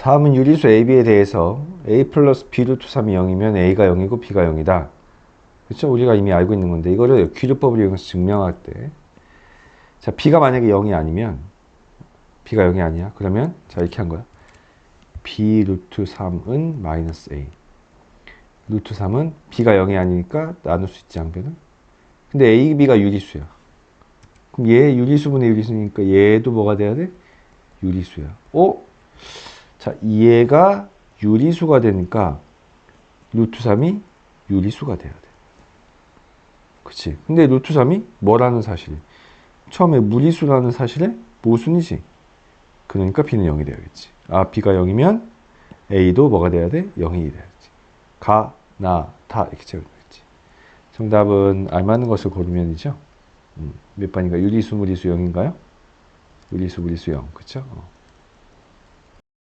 다음은 유리수 AB에 대해서 A 플러스 B 루트 3이 0이면 A가 0이고 B가 0이다. 그렇죠? 우리가 이미 알고 있는 건데 이거를 귀류법을 이용해서 증명할 때 자, B가 만약에 0이 아니면 B가 0이 아니야. 그러면 자, 이렇게 한 거야. B 루트 3은 마이너스 A. 루트 3은 B가 0이 아니니까 나눌 수 있지 양변을. 근데 A, B가 유리수야. 그럼 얘 유리수분의 유리수니까 얘도 뭐가 돼야 돼? 유리수야. 어? 자, 얘가 유리수가 되니까 루트 3이 유리수가 돼야 돼. 그치? 근데 루트 3이 뭐라는 사실? 처음에 무리수라는 사실의 모순이지. 그러니까 B는 0이 돼야겠지. 아, B가 0이면 A도 뭐가 돼야 돼? 0이 돼야지. 가, 나, 다 이렇게 채우면 되겠지. 정답은 알맞는 것을 고르면이죠. 음, 몇 번인가? 유리수, 무리수 0인가요? 유리수, 무리수 0. 그쵸? 어.